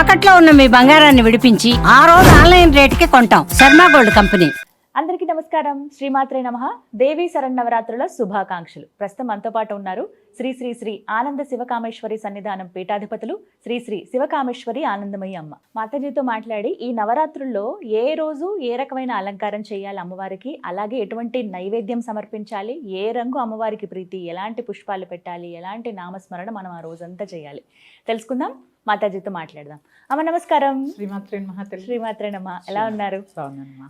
తాకట్లో ఉన్న మీ బంగారాన్ని విడిపించి ఆ రోజు ఆన్లైన్ రేటుకి కొంటాం. Sharma gold company. అందరికీ నమస్కారం. శ్రీమాత్రే నమ. దేవీ శరన్నవరాత్రుల శుభాకాంక్షలు. ప్రస్తుతం మనతో పాటు ఉన్నారు శ్రీ శ్రీ శ్రీ ఆనంద శివకామేశ్వరి సన్నిధానం పీఠాధిపతులు శ్రీ శ్రీ శివకామేశ్వరి ఆనందమయ్య అమ్మ. మాతాజీతో మాట్లాడి ఈ నవరాత్రుల్లో ఏ రోజు ఏ రకమైన అలంకారం చేయాలి అమ్మవారికి? అలాగే ఎటువంటి నైవేద్యం సమర్పించాలి? ఏ రంగు అమ్మవారికి ప్రీతి? ఎలాంటి పుష్పాలు పెట్టాలి? ఎలాంటి నామస్మరణ మనం ఆ రోజంతా చేయాలి? తెలుసుకుందాం. మాతాజీతో మాట్లాడదాం. అమ్మ నమస్కారం. శ్రీమాత్రే మహాతల్లి శ్రీమాత్రేనమ్మ ఎలా ఉన్నారు?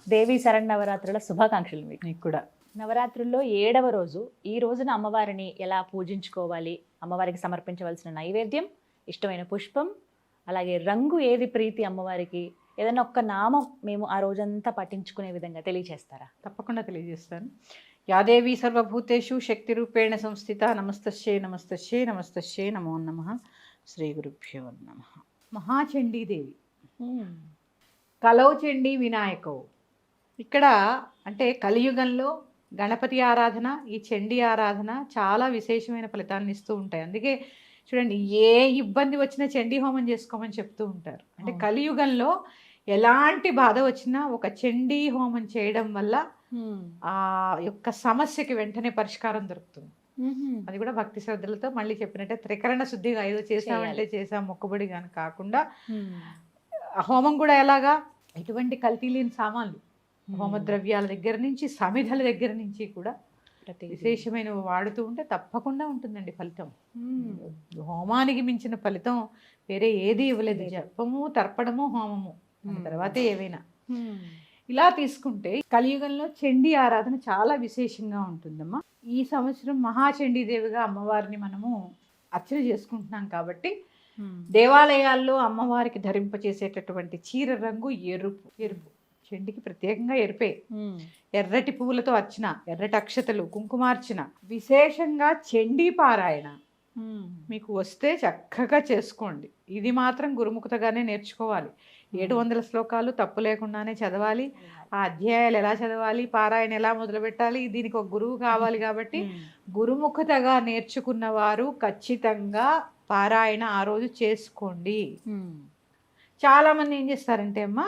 దేవి శరణవరాత్రుల శుభాకాంక్షలు మీకు. కూడా. నవరాత్రుల్లో ఏడవ రోజు ఈ రోజున అమ్మవారిని ఎలా పూజించుకోవాలి? అమ్మవారికి సమర్పించవలసిన నైవేద్యం ఇష్టమైన పుష్పం అలాగే రంగు ఏది ప్రీతి అమ్మవారికి? ఏదైనా ఒక్క నామం మేము ఆ రోజంతా పఠించుకునే విధంగా తెలియచేస్తారా? తప్పకుండా తెలియజేస్తాను. యాదేవి సర్వభూతేషు శక్తి రూపేణ సంస్థిత నమస్తశ్చే నమస్తశ్చే నమస్తశ్చే నమో నమ. శ్రీ గురుభ్యో నమ. మహాచండీదేవి. కలౌ చండీ వినాయకవు ఇక్కడ అంటే కలియుగంలో గణపతి ఆరాధన ఈ చండీ ఆరాధన చాలా విశేషమైన ఫలితాలను ఇస్తూ ఉంటాయి. అందుకే చూడండి ఏ ఇబ్బంది వచ్చినా చండీ హోమం చేసుకోమని చెప్తూ ఉంటారు. అంటే. కలియుగంలో ఎలాంటి బాధ వచ్చినా ఒక చండీ హోమం చేయడం వల్ల ఆ యొక్క సమస్యకి వెంటనే పరిష్కారం దొరుకుతుంది. అది కూడా భక్తి శ్రద్ధలతో మళ్ళీ చెప్పినట్టే త్రికరణ శుద్ధిగా ఏదో చేసామంటే చేసాం మొక్కుబడి కానీ కాకుండా ఆ హోమం కూడా ఎలాగా? ఎటువంటి కల్తీ లేని సామాన్లు హోమ ద్రవ్యాల దగ్గర నుంచి సమిధల దగ్గర నుంచి కూడా విశేషమైనవి వాడుతూ ఉంటే తప్పకుండా ఉంటుందండి ఫలితం. హోమానికి మించిన ఫలితం వేరే ఏది ఇవ్వలేదు. జపము తర్పణము హోమము. తర్వాతే ఏవైనా. ఇలా తీసుకుంటే కలియుగంలో చండీ ఆరాధన చాలా విశేషంగా ఉంటుందమ్మా. ఈ సంవత్సరం మహాచండీదేవిగా అమ్మవారిని మనము అర్చన చేసుకుంటున్నాం కాబట్టి దేవాలయాల్లో అమ్మవారికి ధరింపచేసేటటువంటి చీర రంగు ఎరుపు ఎరుపు. చెండికి ప్రత్యేకంగా ఎరుపే. ఎర్రటి పువ్వులతో అర్చన ఎర్రటి అక్షతలు కుంకుమార్చన. విశేషంగా చండీ పారాయణ. మీకు వస్తే చక్కగా చేసుకోండి. ఇది మాత్రం గురుముఖతగానే నేర్చుకోవాలి. ఏడు వందల శ్లోకాలు తప్పు లేకుండానే చదవాలి. ఆ అధ్యాయాలు ఎలా చదవాలి పారాయణ ఎలా మొదలు పెట్టాలి దీనికి ఒక గురువు కావాలి కాబట్టి గురుముఖతగా నేర్చుకున్న వారు ఖచ్చితంగా పారాయణ ఆ రోజు చేసుకోండి. చాలా మంది ఏం చేస్తారంటే అమ్మా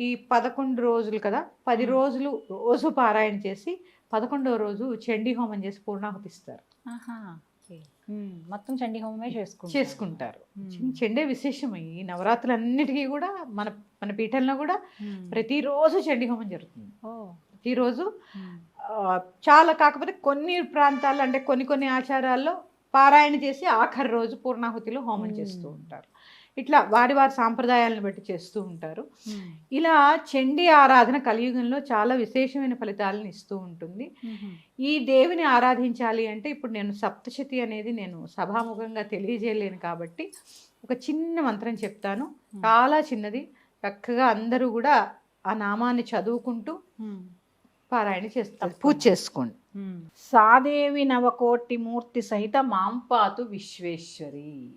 ఈ పదకొండు రోజులు కదా పది. రోజులు రోజు పారాయణ చేసి పదకొండవ రోజు చండీ హోమం చేసి పూర్ణాహుతి ఇస్తారు. మొత్తం చండీ హోమమే చేసుకుంటారు. చేసుకుంటారు. చెండే విశేషం ఈ నవరాత్రులన్నిటికీ కూడా మన మన పీఠంలో కూడా ప్రతిరోజు చండీ హోమం జరుగుతుంది. ఓ. ప్రతిరోజు చాలా కాకపోతే కొన్ని ప్రాంతాల్లో అంటే కొన్ని కొన్ని ఆచారాల్లో పారాయణ చేసి ఆఖరి రోజు పూర్ణాహుతిలో హోమం. చేస్తూ ఉంటారు. ఇట్లా వారి వారి సాంప్రదాయాలను బట్టి చేస్తూ ఉంటారు. ఇలా చండీ ఆరాధన కలియుగంలో చాలా విశేషమైన ఫలితాలను ఇస్తూ ఉంటుంది. ఈ దేవిని ఆరాధించాలి అంటే ఇప్పుడు నేను సప్తశతి అనేది నేను సభాముఖంగా తెలియజేయలేను కాబట్టి ఒక చిన్న మంత్రం చెప్తాను. చాలా చిన్నది. చక్కగా అందరూ కూడా ఆ నామాన్ని చదువుకుంటూ పారాయణ తప్పకుండా. పూజ చేసుకోండి. సాదేవి నవకోటి మూర్తి సహిత మాంపాతు విశ్వేశ్వరి.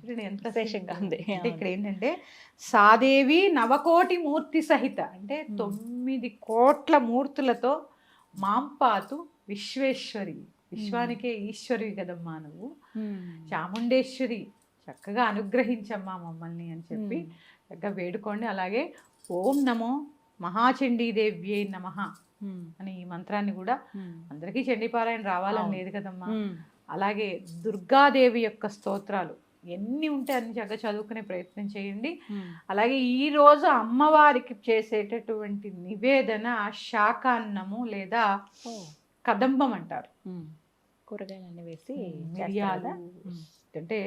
చూడండి ఎంత విశేషంగా ఉంది. అంటే ఇక్కడ ఏంటంటే సాదేవి నవకోటి మూర్తి సహిత అంటే. తొమ్మిది కోట్ల మూర్తులతో మాంపాతు విశ్వేశ్వరి. విశ్వానికే ఈశ్వరి కదమ్మా నువ్వు. చాముండేశ్వరి చక్కగా అనుగ్రహించమ్మా మమ్మల్ని అని చెప్పి చక్కగా వేడుకోండి. అలాగే ఓం నమో మహాచండీదేవ్యై నమ. అని ఈ మంత్రాన్ని కూడా అందరికీ చండీపారాయణ రావాలని. లేదు కదమ్మా. అలాగే దుర్గాదేవి యొక్క స్తోత్రాలు ఎన్ని ఉంటే అన్ని చక్కగా చదువుకునే ప్రయత్నం చేయండి. అలాగే ఈ రోజు అమ్మవారికి చేసేటటువంటి నివేదన శాకాన్నము లేదా కదంబం అంటారు. కూరగాయలన్నీ వేసి మిరియాలు? అంటే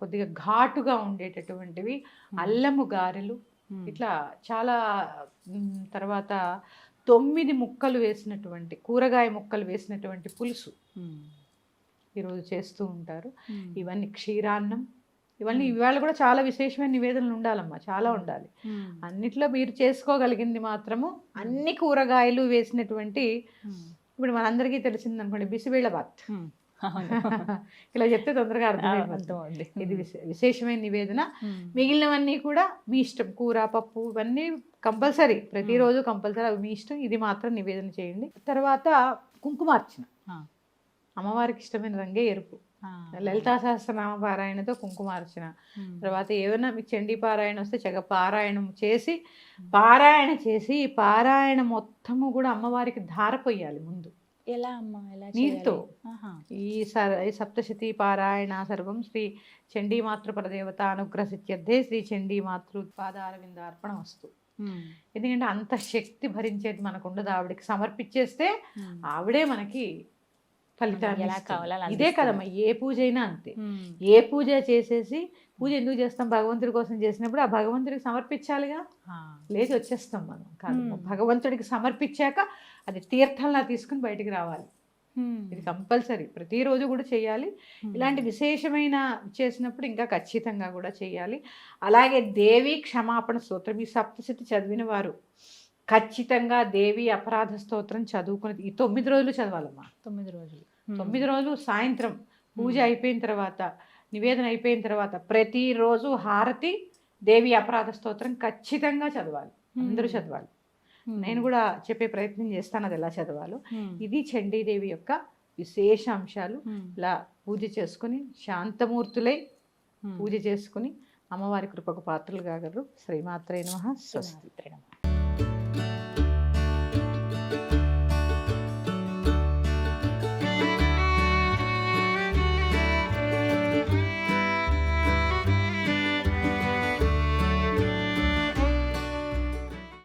కొద్దిగా ఘాటుగా ఉండేటటువంటివి అల్లము గారెలు. ఇట్లా చాలా తర్వాత తొమ్మిది ముక్కలు వేసినటువంటి కూరగాయ ముక్కలు వేసినటువంటి పులుసు. ఈరోజు చేస్తూ ఉంటారు. ఇవన్నీ క్షీరాన్నం ఇవన్నీ. ఇవాళ కూడా చాలా విశేషమైన నివేదనలు ఉండాలమ్మా చాలా ఉండాలి. అన్నిట్లో మీరు చేసుకోగలిగింది మాత్రము అన్ని కూరగాయలు వేసినటువంటి. ఇప్పుడు మనందరికీ తెలిసింది అనుకోండి బిసిబేళ బాత్. ఇలా చెప్తే తొందరగా అర్థమవుద్ది. ఇది విశే- విశేషమైన నివేదన. మిగిలినవన్నీ కూడా మీ ఇష్టం. కూర పప్పు ఇవన్నీ కంపల్సరీ. ప్రతిరోజు కంపల్సరీ అవి మీ ఇష్టం. ఇది మాత్రం నివేదన చేయండి. తర్వాత కుంకుమార్చన. అమ్మవారికి ఇష్టమైన రంగే ఎరుపు. లలితా సహస్రనామ పారాయణతో కుంకుమార్చన. తర్వాత ఏమైనా మీకు చండీ పారాయణ వస్తే చక్కగా పారాయణం చేసి పారాయణ చేసి ఈ పారాయణ మొత్తము కూడా అమ్మవారికి ధార పొయ్యాలి ముందు. ఎలా అమ్మా? ఎలా. ఈ స ఈ సప్తశతి పారాయణ సర్వం శ్రీ చండీ మాతృపరదేవత అనుగ్రహిత్యర్థే శ్రీ చండీ మాతృ పాదారవింద అర్పణ వస్తు ఎందుకంటే అంత శక్తి భరించేది మనకు ఉండదు ఆవిడకి సమర్పించేస్తే ఆవిడే మనకి ఫలితాన్ని ఇదే. కదమ్మా ఏ పూజ అయినా అంతే ఏ పూజ చేసేసి పూజ ఎందుకు చేస్తాం భగవంతుడి కోసం చేసినప్పుడు ఆ భగవంతుడికి సమర్పించాలిగా? లేచి వచ్చేస్తాం మనం. కాదు. భగవంతుడికి సమర్పించాక అది తీర్థంలా తీసుకుని బయటికి రావాలి. ఇది కంపల్సరీ. ప్రతిరోజు కూడా చేయాలి. ఇలాంటి విశేషమైన చేసినప్పుడు ఇంకా ఖచ్చితంగా కూడా చేయాలి. అలాగే దేవి క్షమాపణ స్తోత్రం ఈ సప్తశతి చదివిన వారు ఖచ్చితంగా దేవి అపరాధ స్తోత్రం చదువుకుని ఈ తొమ్మిది రోజులు చదవాలమ్మా. తొమ్మిది రోజులు. తొమ్మిది రోజులు సాయంత్రం పూజ అయిపోయిన తర్వాత నివేదన అయిపోయిన తర్వాత ప్రతిరోజు హారతి దేవి అపరాధ స్తోత్రం ఖచ్చితంగా చదవాలి. అందరూ చదవాలి. నేను కూడా చెప్పే ప్రయత్నం చేస్తాను అది ఎలా చదవాలో. ఇది చండీదేవి యొక్క విశేష అంశాలు ఇలా పూజ చేసుకుని శాంతమూర్తులై పూజ చేసుకుని అమ్మవారి కృపకు పాత్రలు కాగలరు శ్రీమాత్రే నమ. స్వస్తి.